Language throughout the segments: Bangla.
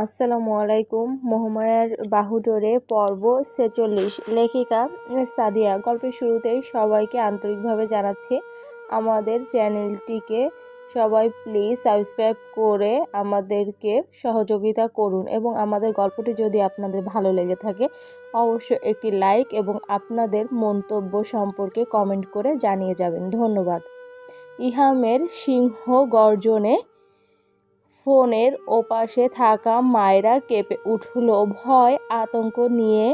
আসসালামু আলাইকুম, মহামায়ার বাহুডোরে পর্ব ছেচল্লিশ। লেখিকা সাদিয়া, গল্পের শুরুতেই সবাইকে আন্তরিকভাবে জানাচ্ছি আমাদের চ্যানেলটিকে। সবাই প্লিজ সাবস্ক্রাইব করে আমাদেরকে সহযোগিতা করুন এবং আমাদের গল্পটি যদি আপনাদের ভালো লেগে থাকে, অবশ্যই একটি লাইক এবং আপনাদের মন্তব্য সম্পর্কে কমেন্ট করে জানিয়ে যাবেন। ধন্যবাদ। ইহামের সিংহ গর্জনে ফোনের ওপাশে থাকা মায়েরা কেঁপে উঠল। ভয়, আতঙ্ক নিয়ে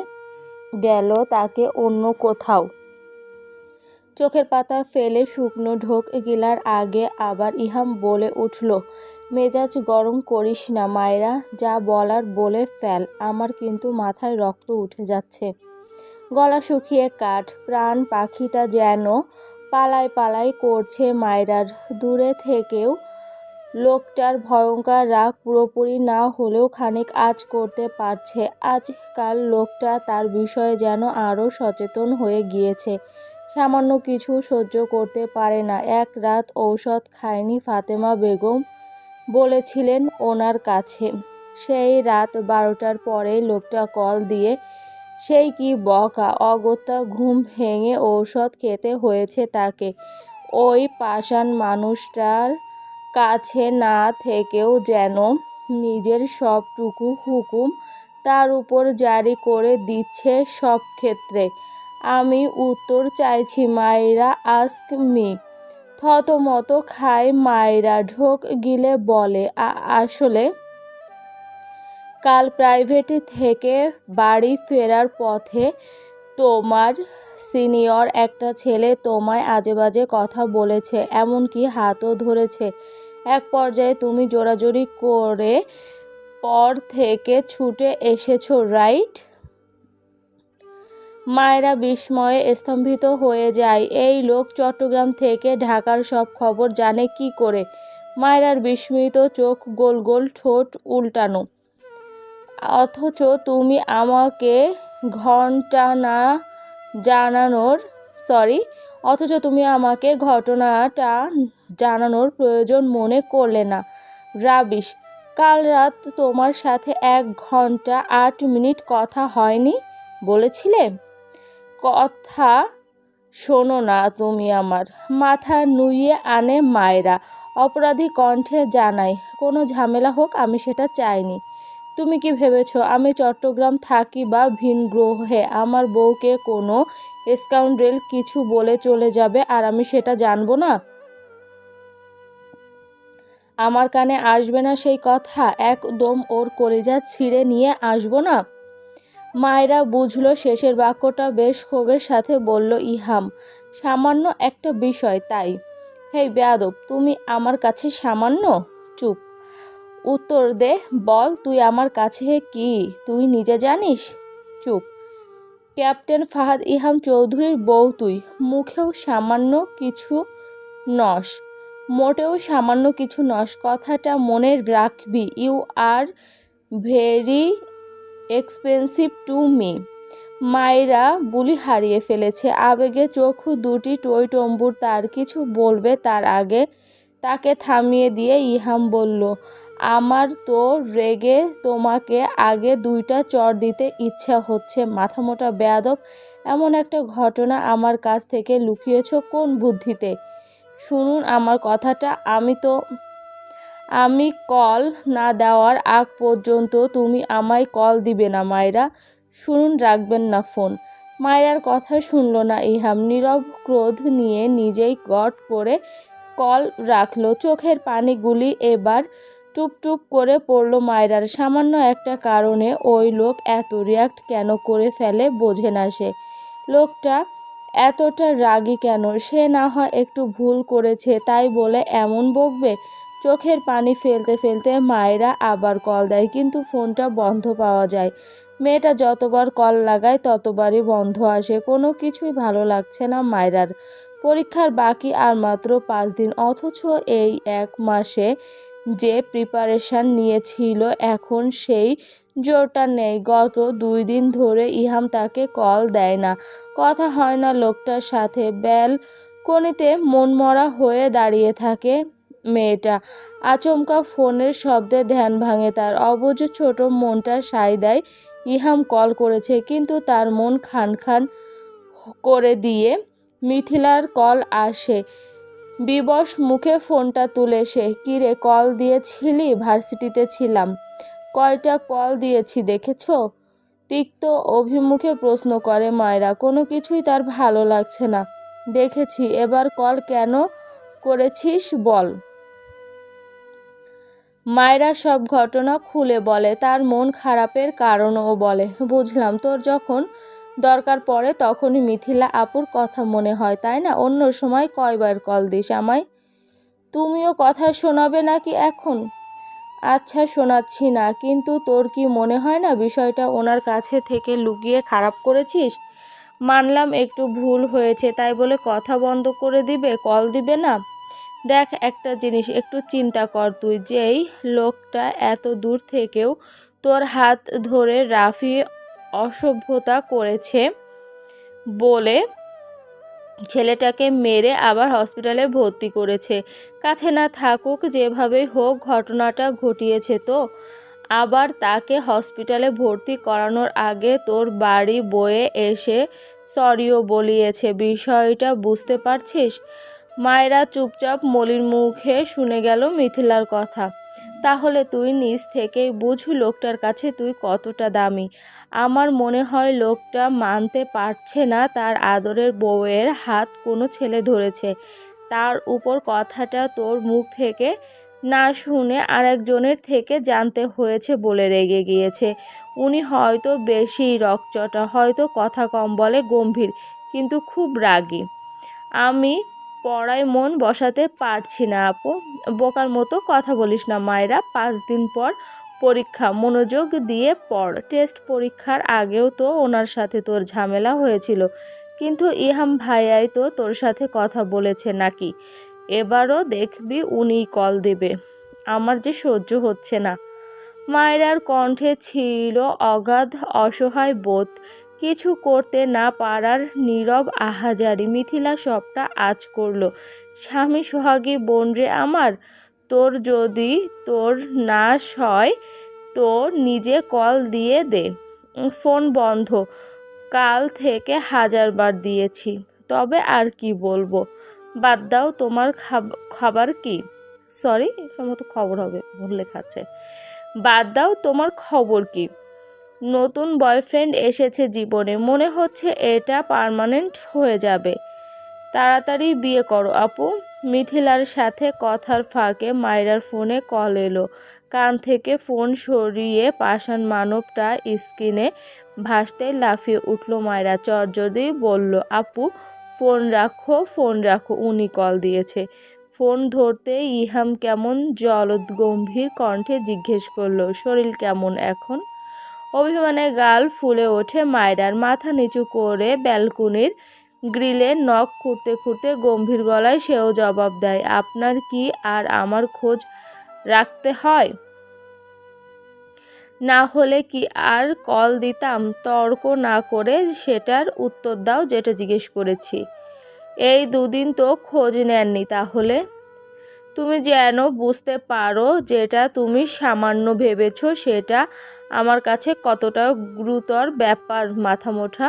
গেল তাকে অন্য কোথাও। চোখের পাতা ফেলে শুকনো ঢোক গিলার আগে আবার ইহাম বলে উঠল, মেজাজ গরম করিস না মায়েরা, যা বলার বলে ফেল, আমার কিন্তু মাথায় রক্ত উঠে যাচ্ছে। গলা শুকিয়ে কাঠ, প্রাণ পাখিটা যেন পালায় পালায় করছে মায়েরার, দূরে থেকেও লোকটার ভয়ঙ্কর রাগ পুরোপুরি না হলেও খানিক আজ করতে পারছে। আজকাল লোকটা তার বিষয়ে যেন আরও সচেতন হয়ে গিয়েছে। সামান্য কিছু সহ্য করতে পারে না। এক রাত ঔষধ খায়নি ফাতেমা বেগম বলেছিলেন ওনার কাছে। সেই রাত বারোটার পরে লোকটা কল দিয়ে, সেই কি বকা? অগত্যা ঘুম ভেঙে ঔষধ খেতে হয়েছে তাকে। ওই পাষাণ মানুষটার কাছে না থেকেও যেন নিজের সবটুকু হুকুম তার উপর জারি করে দিচ্ছে সব ক্ষেত্রে। আমি উত্তর চাইছি, মায়েরা, আস্ক মি। থতমত খায় মায়েরা, ঢোক গিলে বলে আসলে কাল প্রাইভেট থেকে বাড়ি ফেরার পথে তোমার সিনিয়র একটা ছেলে তোমায় আজে বাজে কথা বলেছে, এমনকি হাতও ধরেছে। এক পর্যায়ে তুমি জোরাজোরি করে পর থেকে ছুটে এসেছ, রাইট? মায়েরা বিস্ময়ে স্তম্ভিত হয়ে যায়। এই লোক চট্টগ্রাম থেকে ঢাকার সব খবর জানে কি করে? মায়েরার বিস্মিত চোখ গোল গোল ঠোঁট উল্টানো। অথচ তুমি আমাকে ঘণ্টা না জানানোর সরি অথচ তুমি আমাকে ঘটনাটা জানানোর প্রয়োজন মনে করলে না। রাবিশ, কাল রাত তোমার সাথে এক ঘণ্টা আট মিনিট কথা হয়নি? বলেছিলে? কথা শোনো না তুমি আমার। মাথা নুইয়ে আনে মায়েরা। অপরাধী কণ্ঠে জানাই, কোনো ঝামেলা হোক আমি সেটা চাইনি। তুমি কি ভেবেছ আমি চট্টগ্রাম থাকি বা ভিন গ্রহে? আমার বউকে কোনো স্কাউন্ড্রেল কিছু বলে চলে যাবে আর আমি সেটা জানব না? আমার কানে আসবে না সেই কথা। একদম ওর কলেজা ছিঁড়ে নিয়ে আসব না? মায়েরা বুঝলো শেষের বাক্যটা বেশ ক্ষোভের সাথে বলল, ইহাম, সামান্য একটা বিষয় তাই। হেই, বেয়াদব, তুমি আমার কাছে সামান্য? চুপ। উত্তর দে, বল, তুই আমার কাছে কি? তুই নিজে জানিস? চুপ। ক্যাপ্টেন ফাহাদ ইহাম চৌধুরীর বউ তুই। মুখেও সামান্য কিছু নস। মোটেও সামান্য কিছু নস। কথাটা মনে রাখবি। You are very expensive to me. মায়েরা বুলি হারিয়ে ফেলেছে। আবেগে চোখ দুটি টই টম্বুর তার কিছু বলবে তার আগে। তাকে থামিয়ে দিয়ে ইহাম বলল আমার তো রেগে তোমাকে আগে দুইটা চর দিতে ইচ্ছা হচ্ছে। মাথা মোটা বেয়াদব, এমন একটা ঘটনা আমার কাছ থেকে লুকিয়েছ কোন বুদ্ধিতে? শুনুন আমার কথাটা, আমি তো, আমি কল না দেওয়ার আগ পর্যন্ত তুমি আমায় কল দিবে না মায়েরা। শুনুন, রাখবেন না ফোন। মায়েরার কথা শুনল না ইহাম, নীরব ক্রোধ নিয়ে নিজেই গট করে কল রাখল। চোখের পানিগুলি এবার টুপ টুপ করে পড়ল মায়রার। সামান্য একটা কারণে ওই লোক এত রিয়াক্ট কেন করে ফেলে বোঝে না সে। লোকটা এতটা রাগি কেন? সে না হয় একটু ভুল করেছে, তাই বলে এমন বকবে? চোখের পানি ফেলতে ফেলতে মায়েরা আবার কল দেয়, কিন্তু ফোনটা বন্ধ পাওয়া যায়। মেয়েটা যতবার কল লাগায় ততবারই বন্ধ আসে, কোনো কিছুই ভালো লাগছে না মায়রার। পরীক্ষার বাকি আর মাত্র পাঁচ দিন, অথচ এই এক মাসে যে প্রিপারেশান নিয়েছিল, এখন সেই জোরটা নেই। গত দুই দিন ধরে ইহাম তাকে কল দেয় না। কথা হয় না লোকটার সাথে। ব্যাল কনিতে মনমরা হয়ে দাঁড়িয়ে থাকে মেয়েটা। আচমকা ফোনের শব্দে ধ্যান ভাঙে তার। অবুঝ ছোট মনটা সাই দেয়। ইহাম কল করেছে, কিন্তু তার মন খান খান করে দিয়ে মিথিলার কল আসে। বিবশ মুখে ফোনটা তুলে সে কিরে কল দিয়েছিলি? ভার্সিটিতে ছিলাম। কয়টা কল দিয়েছি দেখেছ? তিক্ত অভিমুখে প্রশ্ন করে মায়রা, কোনো কিছুই তার ভালো লাগছে না। দেখেছি, এবার কল কেন করেছিস বল। মায়েরা সব ঘটনা খুলে বলে, তার মন খারাপের কারণও বলে। বুঝলাম, তোর যখন দরকার পড়ে তখনই মিথিলা আপুর কথা মনে হয়, তাই না? অন্য সময় কয়বার কল দিস আমায়? তুমিও কথা শোনাবে নাকি এখন? আচ্ছা শোনাচ্ছি না, কিন্তু তোর কি মনে হয় না বিষয়টা ওনার কাছে থেকে লুকিয়ে খারাপ করেছিস? মানলাম একটু ভুল হয়েছে, তাই বলে কথা বন্ধ করে দিবে, কল দিবে না? দেখ একটা জিনিস, একটু চিন্তা কর তুই, যেই লোকটা এত দূর থেকেও তোর হাত ধরে রাফি অসভ্যতা করেছে বলে ছেলেটাকে মেরে আবার হসপিটালে ভর্তি করেছে। কাছে না থাকুক যেভাবেই হোক ঘটনাটা ঘটিয়েছে তো। আবার তাকে হসপিটালে ভর্তি করানোর আগে তোর বাড়ি বয়ে এসে সরিও বলিয়েছে। বিষয়টা বুঝতে পারছিস? মায়েরা চুপচাপ মলির মুখে শুনে গেল মিথিলার কথা। তাহলে তুই নিজ থেকেই বুঝ লোকটার কাছে তুই কতটা দামি। আমার মনে হয় লোকটা মানতে পারছে না তার আদরের বউয়ের হাত কোনো ছেলে ধরেছে। তার উপর কথাটা তোর মুখ থেকে না শুনে আরেকজনের থেকে জানতে হয়েছে বলে রেগে গিয়েছে। উনি হয়তো বেশি রকচটা, হয়তো কথা কম বলে গম্ভীর, কিন্তু খুব রাগী। আমি পড়ায় মন বসাতে পারছি না আপু। বোকার মতো কথা বলিস না মায়েরা। পাঁচ দিন পর পরীক্ষা, মনোযোগ দিয়ে পড়। টেস্ট পরীক্ষার আগেও তো ওনার সাথে তোর ঝামেলা হয়েছিল। কিন্তু ইহাম ভাইয়াই তো তোর সাথে কথা বলেছে নাকি? এবারও দেখবি উনি কল দেবে। আমার যে সহ্য হচ্ছে না। মায়েরার কণ্ঠে ছিল অগাধ অসহায় বোধ। কিছু করতে না পারার নীরব আহাজারি মিথিলা সবটা আজ করল। স্বামী সোহাগী বোন রে আমার তোর যদি তোর নাশ হয় তো নিজে কল দিয়ে দে। ফোন বন্ধ। কাল থেকে হাজারবার দিয়েছি। তবে আর কি বলব? বাদ দাও, তোমার খাবার কি? সরি সম্ভবত খবর হবে, ভুল লেখাচ্ছে বাদ দাও, তোমার খবর কি? নতুন বয়ফ্রেন্ড এসেছে জীবনে। মনে হচ্ছে এটা পারমানেন্ট হয়ে যাবে। তাড়াতাড়ি বিয়ে করো, আপু। মিথিলার সাথে কথার ফাঁকে মায়রার ফোনে কল এলো। কান থেকে ফোন সরিয়ে পাষাণ মানবটা স্ক্রিনে ভাসতে লাফিয়ে উঠল মায়রা চর্যদি বলল, আপু, ফোন রাখো ফোন রাখো। উনি কল দিয়েছে। ফোন ধরতে ইহাম কেমন জলদ গম্ভীর কণ্ঠে জিজ্ঞেস করল, শরীর কেমন এখন? অভিমানে গাল ফুলে ওঠে মায়রার মাথা নিচু করে ব্যালকনির গ্রিলে নখ খুঁড়তে খুঁড়তে গম্ভীর গলায় সেও জবাব দেয়, আপনার কি আর আমার খোঁজ রাখতে হয়? না হলে কি আর কল দিতাম? তর্ক না করে সেটার উত্তর দাও যেটা জিজ্ঞেস করেছি। এই দুদিন তো খোঁজ নেননি তাহলে? তুমি যেন বুঝতে পারো যেটা তুমি সামান্য ভেবেছ সেটা আমার কাছে কতটা গুরুতর ব্যাপার মাথা মোঠা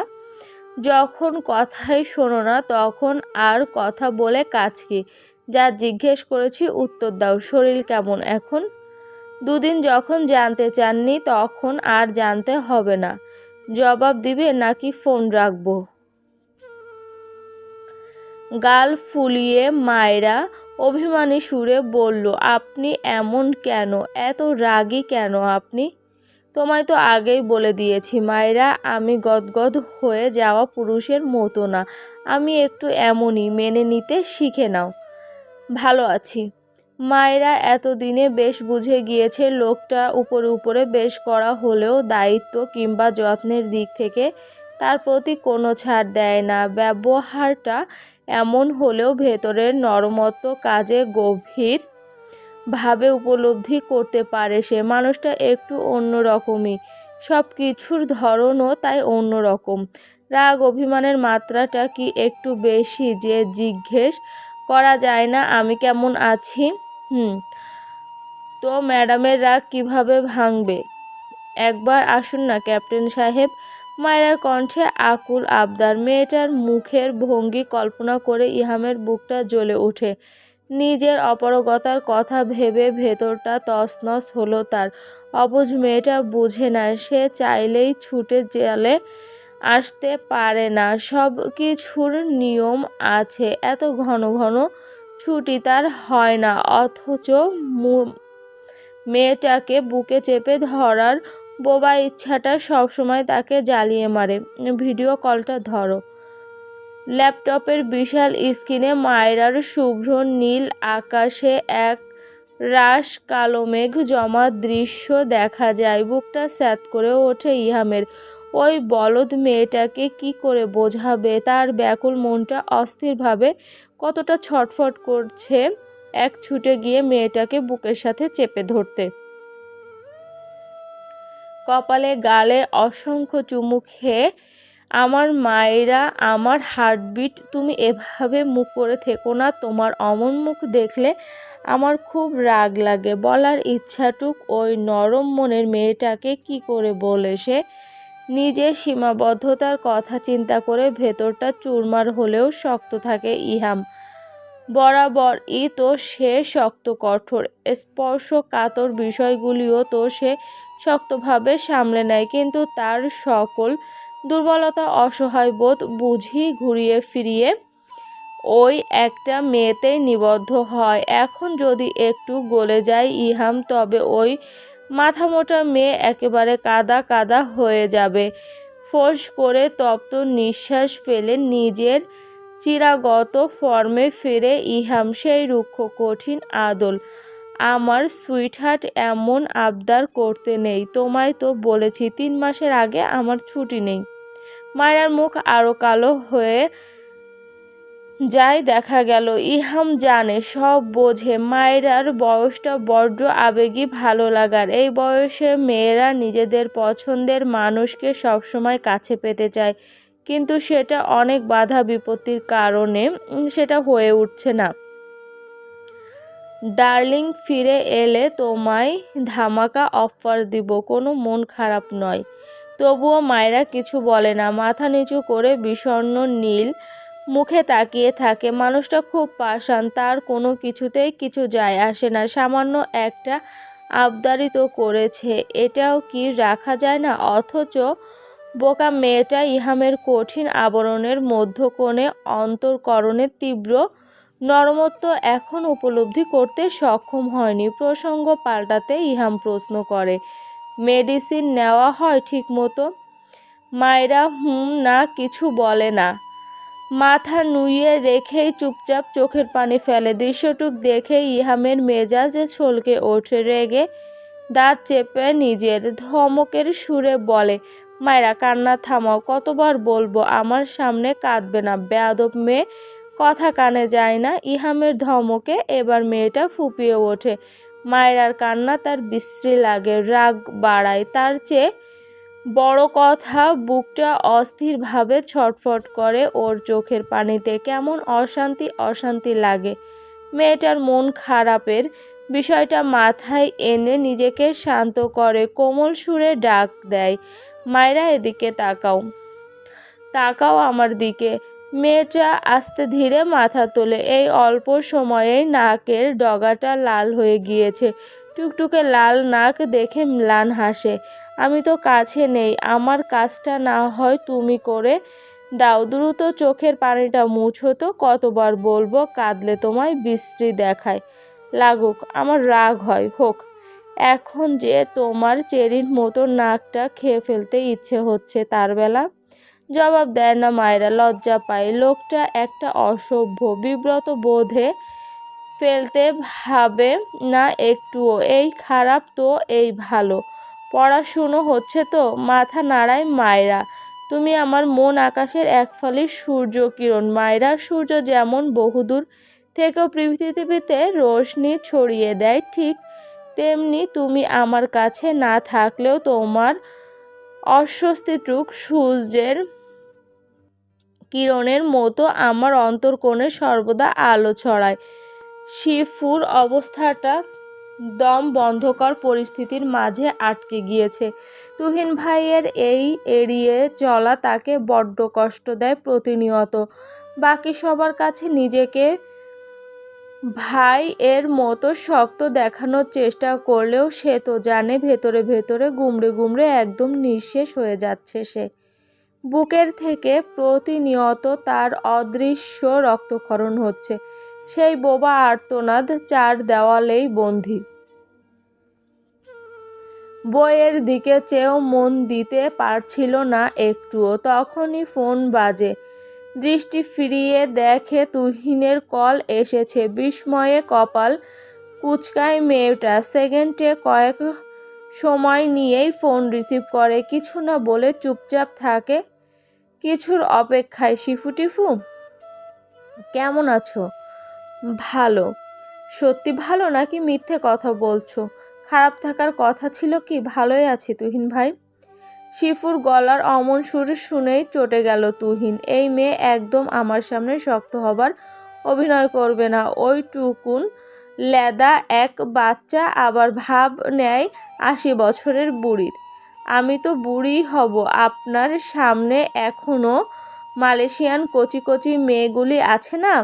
যখন কথাই শোনো না, তখন আর কথা বলে কাজ কি? যা জিজ্ঞেস করেছি উত্তর দাও। শরীর কেমন এখন? দুদিন যখন জানতে চাননি, তখন আর জানতে হবে না। জবাব দিবে নাকি ফোন রাখব? গাল ফুলিয়ে মায়েরা অভিমানী সুরে বলল, আপনি এমন কেন? এত রাগী কেন আপনি? তোমায় তো আগেই বলে দিয়েছি, মায়েরা, আমি গদগদ হয়ে যাওয়া পুরুষের মতো না। আমি একটু এমনই মেনে নিতে শিখে নাও। ভালো আছি। মায়েরা, এতদিনে বেশ বুঝে গিয়েছে লোকটা উপরে উপরে বেশ করা হলেও দায়িত্ব কিংবা যত্নের দিক থেকে তার প্রতি কোনো ছাড় দেয় না। ব্যবহারটা এমন হলেও ভেতরের নরমত্ব কাজে গভীর ভাবে উপলব্ধি করতে পারে সে। মানুষটা একটু অন্যরকমই সব কিছুর ধরনও তাই অন্যরকম রাগ অভিমানের মাত্রাটা কি একটু বেশি যে জিজ্ঞেস করা যায় না, আমি কেমন আছি? হুম। তো ম্যাডামের রাগ কীভাবে ভাঙবে? একবার আসুন না, ক্যাপ্টেন সাহেব। মায়ের কণ্ঠে আকুল আবদার। মেয়েটার মুখের ভঙ্গি কল্পনা করে ইহামের বুকটা জ্বলে ওঠে। নিজের অপারগতার কথা ভেবে ভেতরটা তছনছ হলো তার। অবুঝ মেয়েটা বুঝে না সে চাইলেই ছুটে জেলে আসতে পারে না। সব কিছুর নিয়ম আছে, এত ঘন ঘন ছুটি তার হয় না, অথচ মেয়েটাকে বুকে চেপে ধরার বোবা ইচ্ছাটা সবসময় তাকে জ্বালিয়ে মারে। ভিডিও কলটা ধরো। ল্যাপটপের বিশাল স্ক্রিনে মায়রার শুভ্র নীল আকাশে এক রাস কালো মেঘ জমা দৃশ্য দেখা যায়। বুকটা স্যাত করে ওঠে ইহামের। ওই বলদ মেয়েটাকে কি করে বোঝাবে? তার ব্যাকুল মনটা অস্থিরভাবে কতটা ছটফট করছে এক ছুটে গিয়ে মেয়েটাকে বুকের সাথে চেপে ধরতে। কপালে গালে অসংখ্য চুমু খেয়ে আমার মায়েরা, আমার হার্টবিট তুমি এভাবে মুখ করে থেকো না। তোমার অমন মুখ দেখলে আমার খুব রাগ লাগে। বলার ইচ্ছাটুক ওই নরম মনের মেয়েটাকে কি করে বলে সে? নিজের সীমাবদ্ধতার কথা চিন্তা করে ভেতরটা চুরমার হলেও শক্ত থাকে ইহাম। বরাবর ই তো সে শক্ত, কঠোর। স্পর্শ কাতর বিষয়গুলিও তো সে শক্তভাবে সামলে নেয়, কিন্তু তার সকল দুর্বলতা, অসহায় বোধ বুঝি ঘুরিয়ে ফিরিয়ে ওই একটা মেয়েতেই নিবদ্ধ হয়। এখন যদি একটু গলে যায় ইহাম, তবে ওই মাথা মোটা মেয়ে একেবারে কাদা কাদা হয়ে যাবে। ফোঁস করে তপ্ত নিঃশ্বাস ফেলে নিজের চিরাগত ফর্মে ফিরে ইহাম, সেই রুক্ষ, কঠিন আদল। আমার সুইটহার্ট এমন আবদার করতে নেই। তোমায় তো বলেছি, তিন মাসের আগে আমার ছুটি নেই। মায়ের মুখ আরও কালো হয়ে যাই দেখা গেল। ইহাম জানে, সব বোঝে, মায়েরার বয়সটা বড্ড আবেগী, ভালো লাগার। এই বয়সে মেয়েরা নিজেদের পছন্দের মানুষকে সবসময় কাছে পেতে চায়। কিন্তু সেটা অনেক বাধা বিপত্তির কারণে সেটা হয়ে উঠছে না। ডার্লিং, ফিরে এলে তোমায় ধামাকা অফার দিব। কোনো মন খারাপ নয়। তবুও মায়েরা কিছু বলে না। মাথা নিচু করে বিষণ্ন নীল মুখে তাকিয়ে থাকে। মানুষটা খুব পাষাণ, তার কোনো কিছুতেই কিছু যায় আসে না। সামান্য একটা আবদারিত করেছে। এটাও কি রাখা যায় না? অথচ বোকা মেয়েটা ইহামের কঠিন আবরণের মধ্যকোণে অন্তর্করণে তীব্র নরমত্ব এখন উপলব্ধি করতে সক্ষম হয়নি। প্রসঙ্গ পাল্টাতে ইহাম প্রশ্ন করে, মেডিসিন নেওয়া হয় ঠিক মতো মায়েরা, হুম, না, কিছু বলে না। মাথা নুইয়ে রেখেই চুপচাপ চোখের পানি ফেলে। দৃশ্যটুক দেখে ইহামের মেজাজে ছলকে ওঠে রেগে। দাঁত চেপে নিজের ধমকের সুরে বলে, মায়েরা, কান্না থামাও, কতবার বলব, আমার সামনে কাঁদবে না। বেয়াদব মেয়ে কানে যায় না, ইহামের ধমকে এবার মেয়েটা ফুপিয়ে ওঠে। মায়েরার কান্না তার বিশ্রী লাগে, রাগ বাড়ায়। তার চেয়ে বড় কথা, বুকটা অস্থিরভাবে ছটফট করে ওর চোখের পানিতে। কেমন অশান্তি অশান্তি লাগে। মেয়েটার মন খারাপের বিষয়টা মাথায় এনে নিজেকে শান্ত করে, কোমল সুরে ডাক দেয়, মায়েরা, এদিকে তাকাও। তাকাও আমার দিকে। মেয়েটা আস্তে ধীরে মাথা তোলে। এই অল্প সময়েই নাকের ডগাটা লাল হয়ে গিয়েছে। টুকটুকে লাল নাক দেখে ম্লান হাসে। আমি তো কাছে নেই, আমার কাজটা না হয় তুমি করে দাও। দ্রুত চোখের পানিটা মুছো তো, কতবার বলব কাঁদলে তোমায় বিশ্রী দেখায়। লাগুক, আমার রাগ হয়, হোক। এখন যে তোমার চেরির মতো নাকটা খেয়ে ফেলতে ইচ্ছে হচ্ছে তার বেলা জবাব দেয় না মায়েরা। লজ্জা পায়। লোকটা একটা অসভ্য, বিব্রত বোধে ফেলতে ভাবে না একটুও। এই খারাপ তো, এই ভালো। পড়াশুনো হচ্ছে তো, মাথা নাড়ায় মায়েরা। তুমি আমার মন আকাশের এক ফালি সূর্য কিরণ। মায়েরা সূর্য যেমন বহুদূর থেকেও পৃথিবীতে রোশনি ছড়িয়ে দেয়, ঠিক তেমনি তুমি আমার কাছে না থাকলেও তোমার অস্বস্তিটুক সূর্যের কিরণের মতো আমার অন্তর্কোণে সর্বদা আলো ছড়ায়। শিফুর অবস্থাটা দম বন্ধকর পরিস্থিতির মাঝে আটকে গিয়েছে। তুহিন ভাইয়ের এই এড়িয়ে চলা তাকে বড্ড কষ্ট দেয় প্রতিনিয়ত। বাকি সবার কাছে নিজেকে ভাই এর মতো শক্ত দেখানোর চেষ্টা করলেও সে তো জানে ভেতরে ভেতরে গুমড়ে গুমড়ে একদম নিঃশেষ হয়ে যাচ্ছে সে। বুকের থেকে প্রতিনিয়ত তার অদৃশ্য রক্তক্ষরণ হচ্ছে। সেই বোবা আর্তনাদ চার দেওয়ালেই বন্দী। বইয়ের দিকে চেয়েও মন দিতে পারছিল না একটুও। তখনই ফোন বাজে। দৃষ্টি ফিরিয়ে দেখে তুহিনের কল এসেছে। বিস্ময়ে কপাল কুচকায় মেয়েটা। সেকেন্ডে কয়েক সময় নিয়েই ফোন রিসিভ করে। কিছু না বলে চুপচাপ থাকে। কিছুর অপেক্ষায় শিফু টিফু, কেমন আছো? ভালো। সত্যি ভালো নাকি মিথ্যে কথা বলছো? খারাপ থাকার কথা ছিল কি? ভালোই আছি তুহিন ভাই। শিফুর গলার অমন সুর শুনেই চটে গেল তুহিন। এই মেয়ে একদম আমার সামনে শক্ত হবার অভিনয় করবে না। ওইটুকুন লেদা এক বাচ্চা আবার ভাব নেয় আশি বছরের বুড়ির। আমি তো বুড়ি হব, আপনার সামনে এখনও মালয়েশিয়ান কচি কচি মেয়েগুলি আছে না?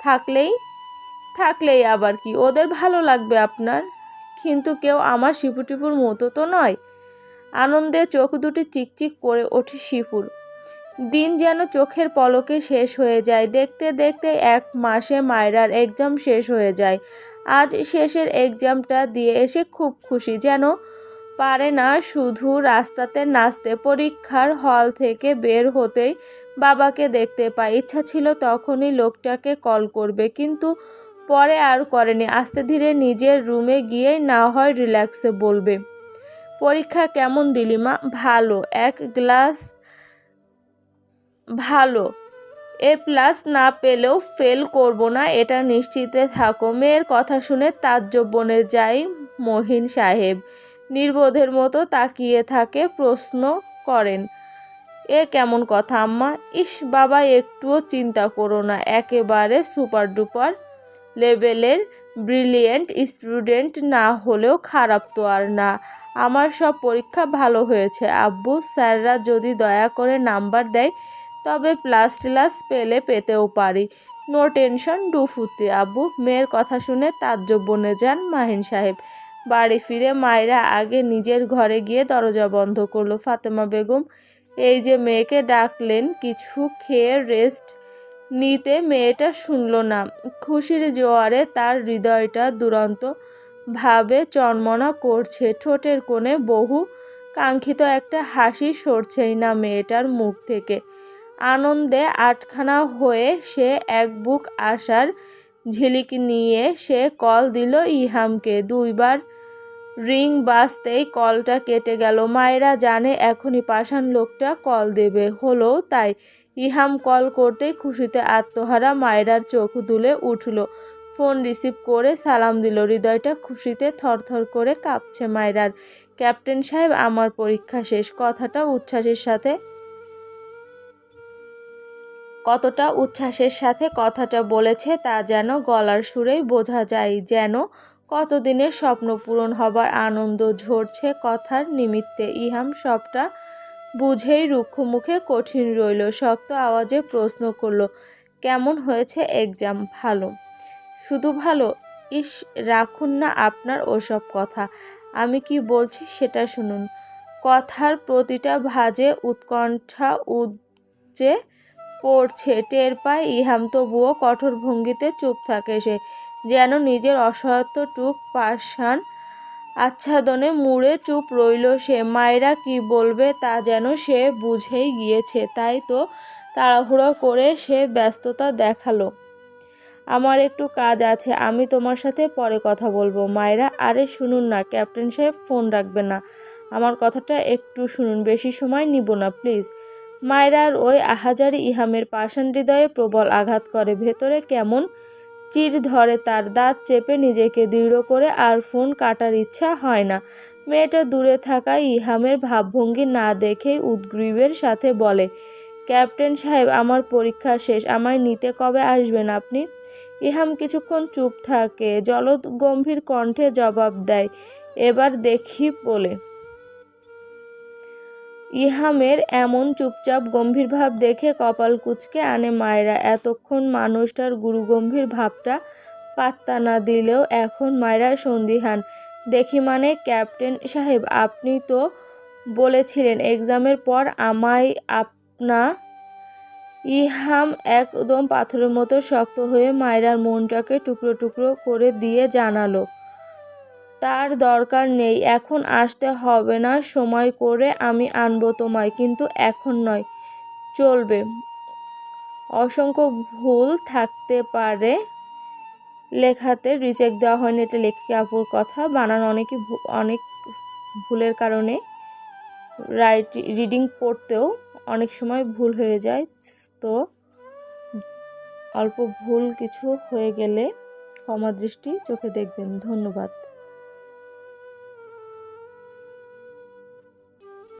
থাকলেই থাকলেই আবার কি, ওদের ভালো লাগবে আপনার? কিন্তু কেউ আমার শিপুটিপুর মতো তো নয়। আনন্দে চোখ দুটি চিকচিক করে ওঠে শিপুর। দিন যেন চোখের পলকে শেষ হয়ে যায়। দেখতে দেখতে এক মাসে মায়রার এক্সাম শেষ হয়ে যায়। আজ শেষের এক্সামটা দিয়ে এসে খুব খুশি। যেন পারে না শুধু রাস্তাতে নাচতে, পরীক্ষার হল থেকে বের হতেই বাবাকে দেখতে পায় ইচ্ছা ছিল তখনই লোকটাকে কল করবে, কিন্তু পরে আর করেনি। আস্তে ধীরে নিজের রুমে গিয়েই না হয় রিল্যাক্সে বলবে, পরীক্ষা কেমন দিলি মা? ভালো। এক গ্লাস ভালো। এ প্লাস না পেলেও ফেল করব না, এটা নিশ্চিতে থাকো। মেয়ের কথা শুনে তাজ্জব যায় মহিন সাহেব। নির্বোধের মতো তাকিয়ে থাকে, প্রশ্ন করেন, এ কেমন কথা আম্মা? ইস বাবা, একটুও চিন্তা করো না। একেবারে সুপার ডুপার লেভেলের ব্রিলিয়েন্ট স্টুডেন্ট না হলেও খারাপ তো আর না। আমার সব পরীক্ষা ভালো হয়েছে। আব্বু, স্যাররা যদি দয়া করে নাম্বার দেয় তবে প্লাস টিলাস পেলে পেতেও পারি। নো টেনশন, ডু ফুতে আব্বু। মেয়ের কথা শুনে তাজ্জব বনে যান মাহিন সাহেব। বাড়ি ফিরে মায়েরা আগে নিজের ঘরে গিয়ে দরজা বন্ধ করল ফাতেমা বেগম। এই যে মেয়েকে ডাকলেন, কিছু খেয়ে রেস্ট নিতে মেয়েটা শুনল না। খুশির জোয়ারে তার হৃদয়টা দুরন্ত ভাবে চন্মনা করছে। ঠোঁটের কোণে বহু কাঙ্ক্ষিত একটা হাসি সরছেই না মেয়েটার মুখ থেকে। আনন্দে আটখানা হয়ে সে এক বুক আসার ঝিলিক নিয়ে সে কল দিল ইহামকে। দুইবার রিং বাজতেই কলটা কেটে গেল। মায়েরা জানে এখনই পাষাণ লোকটা কল দেবে। হলো তাই। ইহাম কল করতেই খুশিতে আত্মহারা মায়েরার চোখ দুলে উঠল। ফোন রিসিভ করে সালাম দিল। হৃদয়টা খুশিতে থরথর করে কাঁপছে মায়েরার। ক্যাপ্টেন সাহেব, আমার পরীক্ষা শেষ। কথাটা উচ্ছ্বাসের সাথে কতটা উচ্ছ্বাসের সাথে কথাটা বলেছে তা যেন গলার সুরেই বোঝা যায়, যেন কতদিনের স্বপ্ন পূরণ হবার আনন্দ ঝরছে কথার নিমিত্তে। ইহাম সবটা বুঝেই রুক্ষ মুখে কঠিন রইল, শক্ত আওয়াজে প্রশ্ন করল, কেমন হয়েছে এক্সাম ভালো? শুধু ভালো? ইস, রাখুন না আপনার ওসব কথা। আমি কি বলছি সেটা শুনুন। কথার প্রতিটা ভাজে উৎকণ্ঠা উজ্জে পড়ছে, টের পায় ইহাম, তবুও কঠোর ভঙ্গিতে চুপ থাকে সে, যেন নিজের অসহায়ত্ব টুক পাষাণ আচ্ছাদনে মুড়ে চুপ রইল সে। মায়েরা কি বলবে তা যেন সে বুঝেই গিয়েছে, তাই তো তাড়াহুড়ো করে সে ব্যস্ততা দেখাল। আমার একটু কাজ আছে, আমি তোমার সাথে পরে কথা বলব। মায়েরা, আরে শুনুন না, ক্যাপ্টেন সাহেব ফোন রাখবে না। আমার কথাটা একটু শুনুন, বেশি সময় নিব না, প্লিজ। মায়েরার ওই আহাজারি ইহামের পাষাণ হৃদয়ে প্রবল আঘাত করে। ভেতরে কেমন চির ধরে তার দাঁত চেপে নিজেকে দৃঢ় করে আর ফোন কাটার ইচ্ছা হয় না। মেয়েটা দূরে থাকা ইহামের ভাবভঙ্গি না দেখেই উদ্গ্রীবের সাথে বলে, ক্যাপ্টেন সাহেব, আমার পরীক্ষা শেষ, আমায় নিতে কবে আসবেন আপনি? ইহাম কিছুক্ষণ চুপ থাকে, জলদ গম্ভীর কণ্ঠে জবাব দেয়, এবার দেখি, বলে। ইহামের এমন চুপচাপ গম্ভীর ভাব দেখে কপাল কুচকে আনে মায়েরা। এতক্ষণ মানুষটার গুরুগম্ভীর ভাবটা পাত্তা না দিলেও এখন মায়েরা সন্দিহান। দেখি মানে ক্যাপ্টেন সাহেব, আপনি তো বলেছিলেন এক্সামের পর আমায় আপনা ইহাম একদম পাথরের মতো শক্ত হয়ে মায়রার মনটাকে টুকরো টুকরো করে দিয়ে জানালো। তার দরকার নেই। এখন আসতে হবে না, সময় করে আমি আনব তোমায়, কিন্তু এখন নয়, চলবে। অসংখ্য ভুল থাকতে পারে। লেখাতে রিজেক্ট দেওয়া হয়নি, এটা লেখিকা আপুর কথা। বানান অনেকই ভু- অনেক ভুলের কারণে। রাইট রিডিং পড়তেও অনেক সময় ভুল হয়ে যায়, তো অল্প ভুল কিছু হয়ে গেলে ক্ষমা দৃষ্টি চোখে দেখবেন। ধন্যবাদ।